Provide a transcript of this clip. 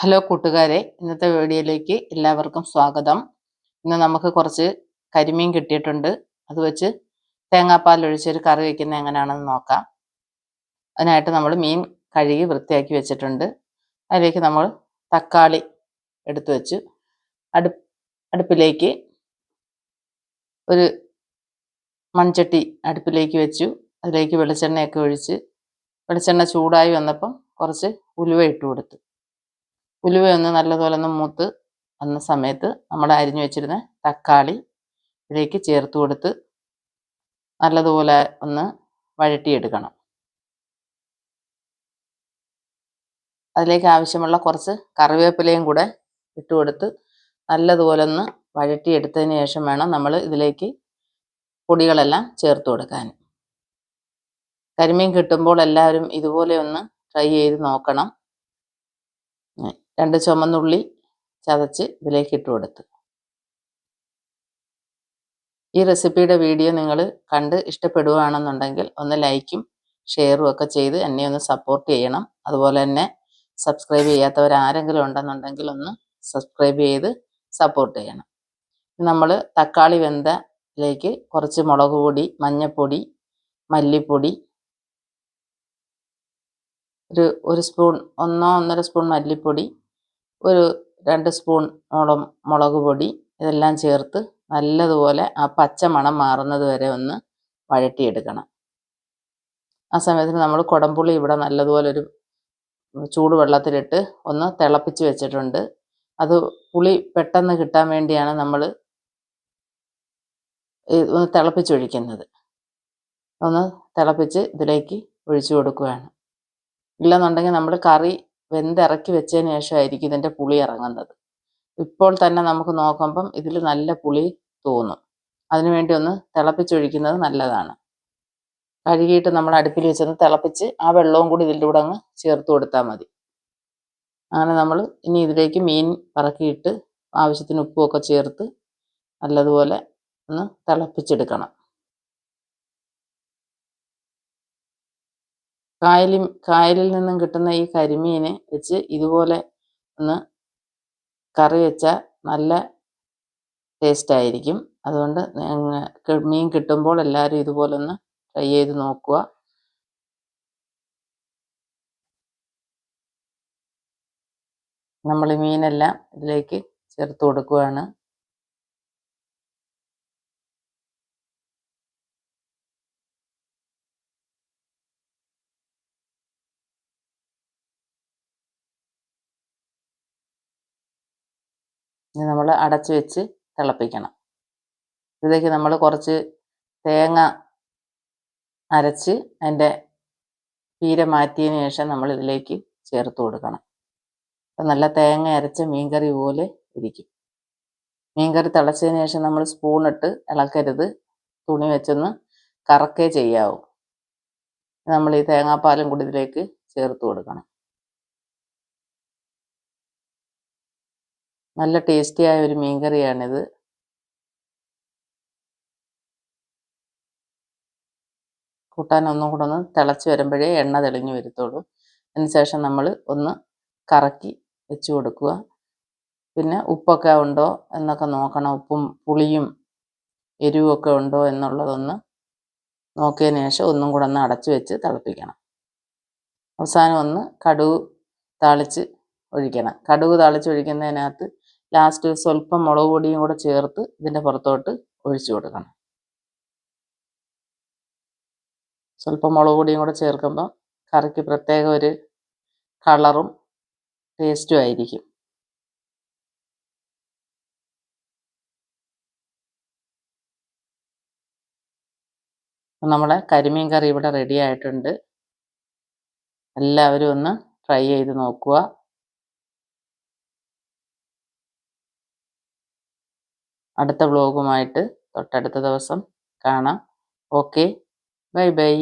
Hello കൂട്ടുകാരെ ഇന്നത്തെ വീഡിയോയിലേക്ക് എല്ലാവർക്കും സ്വാഗതം. ഇന്ന് നമുക്ക് കുറച്ച് കരിമീൻ കിട്ടിയിട്ടുണ്ട്. അത് വെച്ച് തേങ്ങാപ്പാൽ ഒഴിച്ചൊരു കറി വയ്ക്കുന്നത് എങ്ങനെയാണെന്ന് നോക്കാം. അതിനായിട്ട് നമ്മൾ മീൻ കഴുകി വൃത്തിയാക്കി വെച്ചിട്ടുണ്ട്. അതിലേക്ക് നമ്മൾ തക്കാളി എടുത്തു വെച്ചു അടു അടുപ്പിലേക്ക് ഒരു മൺചട്ടി അടുപ്പിലേക്ക് വെച്ചു. അതിലേക്ക് വെളിച്ചെണ്ണയൊക്കെ ഒഴിച്ച് വെളിച്ചെണ്ണ ചൂടായി വന്നപ്പം കുറച്ച് ഉലുവ ഇട്ട് കൊടുത്തു. ഉലുവയൊന്ന് നല്ലതുപോലെ ഒന്ന് മൂത്ത് വന്ന സമയത്ത് നമ്മൾ അരിഞ്ഞു വെച്ചിരുന്ന തക്കാളി ഇതിലേക്ക് ചേർത്ത് കൊടുത്ത് നല്ലതുപോലെ ഒന്ന് വഴട്ടിയെടുക്കണം അതിലേക്ക് ആവശ്യമുള്ള കുറച്ച് കറിവേപ്പിലയും കൂടെ ഇട്ട് കൊടുത്ത് നല്ലതുപോലെ ഒന്ന് വഴട്ടിയെടുത്തതിന് ശേഷം വേണം നമ്മൾ ഇതിലേക്ക് പൊടികളെല്ലാം ചേർത്ത് കൊടുക്കാൻ. കരിമീൻ കിട്ടുമ്പോൾ എല്ലാവരും ഇതുപോലെ ഒന്ന് ട്രൈ ചെയ്ത് നോക്കണം. രണ്ട് ചുമന്നുള്ളി ചതച്ച് ഇതിലേക്ക് ഇട്ട് കൊടുത്ത്. ഈ റെസിപ്പിയുടെ വീഡിയോ നിങ്ങൾ കണ്ട് ഇഷ്ടപ്പെടുകയാണെന്നുണ്ടെങ്കിൽ ഒന്ന് ലൈക്കും ഷെയറും ഒക്കെ ചെയ്ത് എന്നെ ഒന്ന് സപ്പോർട്ട് ചെയ്യണം. അതുപോലെ തന്നെ സബ്സ്ക്രൈബ് ചെയ്യാത്തവരാരെങ്കിലും ഉണ്ടെന്നുണ്ടെങ്കിൽ ഒന്ന് സബ്സ്ക്രൈബ് ചെയ്ത് സപ്പോർട്ട് ചെയ്യണം. നമ്മൾ തക്കാളി വെന്തയിലേക്ക് കുറച്ച് മുളക് പൊടി മഞ്ഞൾപ്പൊടി മല്ലിപ്പൊടി ഒരു ഒരു സ്പൂൺ ഒന്നോ ഒന്നര സ്പൂൺ മല്ലിപ്പൊടി ഒരു രണ്ട് സ്പൂണോളം മുളക് പൊടി ഇതെല്ലാം ചേർത്ത് നല്ലതുപോലെ ആ പച്ച മണം മാറുന്നത് വരെ ഒന്ന് വഴറ്റിയെടുക്കണം. ആ സമയത്തിന് നമ്മൾ കുടംപുളി ഇവിടെ നല്ലതുപോലെ ഒരു ചൂടുവെള്ളത്തിലിട്ട് ഒന്ന് തിളപ്പിച്ച് വെച്ചിട്ടുണ്ട്. അത് പുളി പെട്ടെന്ന് കിട്ടാൻ വേണ്ടിയാണ് നമ്മൾ ഒന്ന് തിളപ്പിച്ചൊഴിക്കുന്നത്. ഒന്ന് തിളപ്പിച്ച് ഇതിലേക്ക് ഒഴിച്ചു കൊടുക്കുകയാണ്. ഇല്ലെന്നുണ്ടെങ്കിൽ നമ്മൾ കറി വെന്തിറക്കി വെച്ചതിന് ശേഷമായിരിക്കും ഇതിന്റെ പുളി ഇറങ്ങുന്നത്. ഇപ്പോൾ തന്നെ നമുക്ക് നോക്കുമ്പം ഇതിൽ നല്ല പുളി തോന്നും. അതിനുവേണ്ടി ഒന്ന് തിളപ്പിച്ചൊഴിക്കുന്നത് നല്ലതാണ്. കഴുകിയിട്ട് നമ്മൾ അടുപ്പിൽ വെച്ചൊന്ന് തിളപ്പിച്ച് ആ വെള്ളവും കൂടി ഇതിന്റെ കൂടെ അങ്ങ് ചേർത്ത് കൊടുത്താൽ മതി. അങ്ങനെ നമ്മൾ ഇനി ഇതിലേക്ക് മീൻ പറക്കിയിട്ട് ആവശ്യത്തിന് ഉപ്പുമൊക്കെ ചേർത്ത് നല്ലതുപോലെ ഒന്ന് തിളപ്പിച്ചെടുക്കണം. കായലിൽ കായലിൽ നിന്നും കിട്ടുന്ന ഈ കരിമീനെ വെച്ച് ഇതുപോലെ ഒന്ന് കറി വെച്ചാൽ നല്ല ടേസ്റ്റ് ആയിരിക്കും. അതുകൊണ്ട് മീൻ കിട്ടുമ്പോൾ എല്ലാവരും ഇതുപോലെ ഒന്ന് ട്രൈ ചെയ്ത് നോക്കുക. നമ്മൾ മീനെല്ലാം ഇതിലേക്ക് ചേർത്ത് കൊടുക്കുകയാണ് ഇനി നമ്മൾ അടച്ചു വെച്ച് തിളപ്പിക്കണം. ഇതിലേക്ക് നമ്മൾ കുറച്ച് തേങ്ങ അരച്ച് അതിന്റെ പീര മാറ്റിയതിന് ശേഷം നമ്മൾ ഇതിലേക്ക് ചേർത്ത് കൊടുക്കണം. അപ്പം നല്ല തേങ്ങ അരച്ച മീൻകറി പോലെ ഇരിക്കും. മീൻകറി തിളച്ചതിന് ശേഷം നമ്മൾ സ്പൂണിട്ട് ഇളക്കരുത്. തുണി വെച്ചൊന്ന് കറക്കേ ചെയ്യാവൂ. നമ്മൾ ഈ തേങ്ങാപ്പാലും കൂടി ഇതിലേക്ക് ചേർത്ത് കൊടുക്കണം. നല്ല ടേസ്റ്റിയായ ഒരു മീൻ കറിയാണിത്. കൂട്ടാൻ ഒന്നും കൂടെ ഒന്ന് തിളച്ച് വരുമ്പോഴേ എണ്ണ തെളിഞ്ഞു വരുത്തുള്ളൂ. അതിനുശേഷം നമ്മൾ ഒന്ന് കറക്കി വെച്ച് കൊടുക്കുക. പിന്നെ ഉപ്പൊക്കെ ഉണ്ടോ എന്നൊക്കെ നോക്കണം. ഉപ്പും പുളിയും എരിവുമൊക്കെ ഉണ്ടോ എന്നുള്ളതൊന്ന് നോക്കിയതിന് ശേഷം ഒന്നും കൂടെ ഒന്ന് അടച്ചു വെച്ച് തിളപ്പിക്കണം. അവസാനം ഒന്ന് കടുക് താളിച്ച് ഒഴിക്കണം. കടുക് താളിച്ച് ഒഴിക്കുന്നതിനകത്ത് ലാസ്റ്റ് സ്വല്പം മുളക് പൊടിയും കൂടെ ചേർത്ത് ഇതിന്റെ പുറത്തോട്ട് ഒഴിച്ചു കൊടുക്കണം. സ്വല്പം മുളക് പൊടിയും കൂടെ ചേർക്കുമ്പോൾ കറിക്ക് പ്രത്യേക ഒരു കളറും ടേസ്റ്റും ആയിരിക്കും. നമ്മുടെ കരിമീൻ കറി ഇവിടെ റെഡി ആയിട്ടുണ്ട്. എല്ലാവരും ഒന്ന് ട്രൈ ചെയ്ത് നോക്കുക. അടുത്ത വ്ലോഗുമായിട്ട് തൊട്ടടുത്ത ദിവസം കാണാം. Okay bye bye